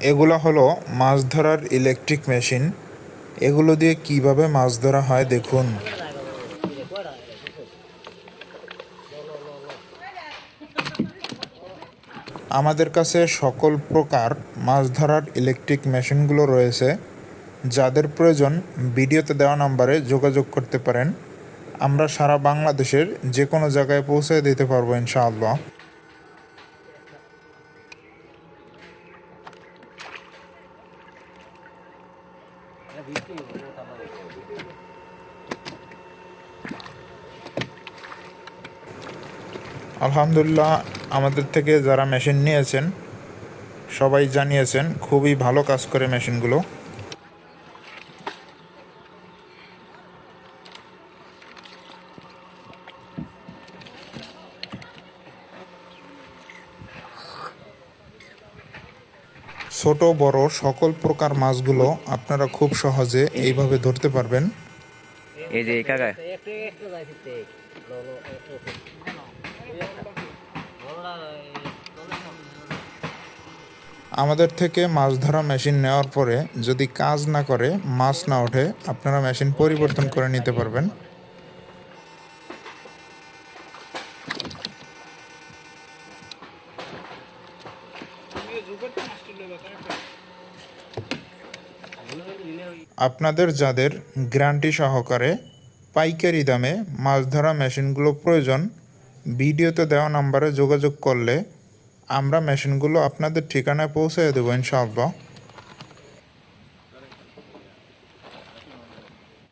এগুলো হলো মাছ ধরার ইলেকট্রিক মেশিন এগুলো দিয়ে কীভাবে মাছ ধরা হয় দেখুন। আমাদের কাছে সকল প্রকার মাছ ধরার ইলেকট্রিক মেশিনগুলো রয়েছে। যাদের প্রয়োজন, ভিডিওতে দেওয়া নাম্বারে যোগাযোগ করতে পারেন। আমরা সারা বাংলাদেশের যে কোনো জায়গায় পৌঁছে দিতে পারব ইনশাআল্লাহ। আলহামদুলিল্লাহ আমাদের থেকে যারা মেশিন নিয়েছেন সবাই জানিয়েছেন খুবই ভালো কাজ করে মেশিনগুলো ছোট বড় সকল প্রকার মাছগুলো আপনারা খুব সহজে এইভাবে ধরতে পারবেন। এই যে কাকা আমাদের থেকে মাছ ধরা মেশিন নেওয়ার পরে যদি কাজ না করে মাছ না ওঠে আপনারা মেশিন পরিবর্তন করে নিতে পারবেন। আপনাদের যাদের গ্যারান্টি সহকারে পাইকারি দামে মাছ ধরা মেশিনগুলো প্রয়োজন, ভিডিওতে দেওয়া নাম্বারে যোগাযোগ করলে আমরা মেশিনগুলো আপনাদের ঠিকানায় পৌঁছে দেবো ইনশাআল্লাহ।